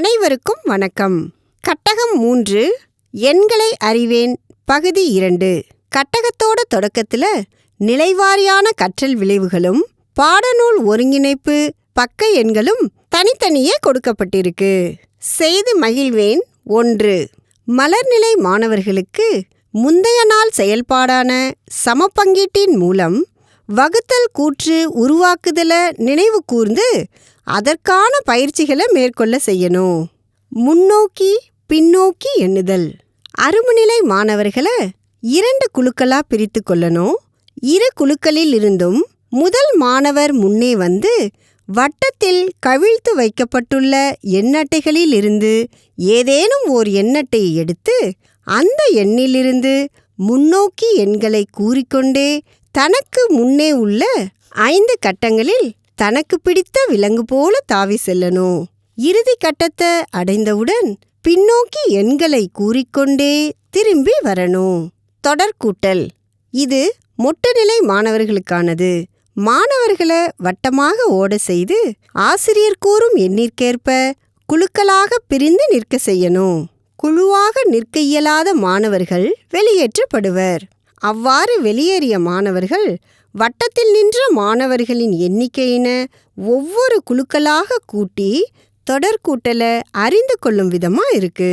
அனைவருக்கும் வணக்கம். கட்டகம் மூன்று எண்களை அறிவேன் பகுதி இரண்டு. கட்டகத்தோட தொடக்கத்துல நிலைவாரியான கற்றல் விளைவுகளும் பாடநூல் ஒருங்கிணைப்பு பக்க எண்களும் தனித்தனியே கொடுக்கப்பட்டிருக்கு. செய்து மகிழ்வேன் ஒன்று. மலர்நிலை மாணவர்களுக்கு முந்தைய நாள் செயல்பாடான சமபங்கீட்டின் மூலம் வகுத்தல் கூற்று உருவாக்குதல நினைவு கூர்ந்து அதற்கான பயிற்சிகளை மேற்கொள்ள செய்யணும். முன்னோக்கி பின்னோக்கி எண்ணுதல். அருமுநிலை மாணவர்களை இரண்டு குழுக்களாக பிரித்து கொள்ளணும். இரு குழுக்களில் இருந்தும் முதல் மாணவர் முன்னே வந்து வட்டத்தில் கவிழ்த்து வைக்கப்பட்டுள்ள எண்ணட்டைகளில் இருந்து ஏதேனும் ஓர் எண்ணட்டை எடுத்து அந்த எண்ணிலிருந்து முன்னோக்கி எண்களை கூறிக்கொண்டே தனக்கு முன்னே உள்ள ஐந்து கட்டங்களில் தனக்கு பிடித்த விலங்கு போல தாவி செல்லணும். இறுதி கட்டத்தை அடைந்தவுடன் பின்னோக்கி எண்களை கூறிக்கொண்டே திரும்பி வரணும். தொடர்கூட்டல் இது மொட்டநிலை மாணவர்களுக்கானது. மாணவர்களை வட்டமாக ஓட செய்து ஆசிரியர் கூறும் எண்ணிற்கேற்ப குழுக்களாக பிரிந்து நிற்க செய்யணும். குழுவாக நிற்க இயலாத மாணவர்கள் வெளியேற்றப்படுவர். அவ்வாறு வெளியேறிய மாணவர்கள் வட்டத்தில் நின்ற மாணவர்களின் எண்ணிக்கையின ஒவ்வொரு குழுக்களாக கூட்டி தொடர்கூட்டலை அறிந்து கொள்ளும் விதமா இருக்கு.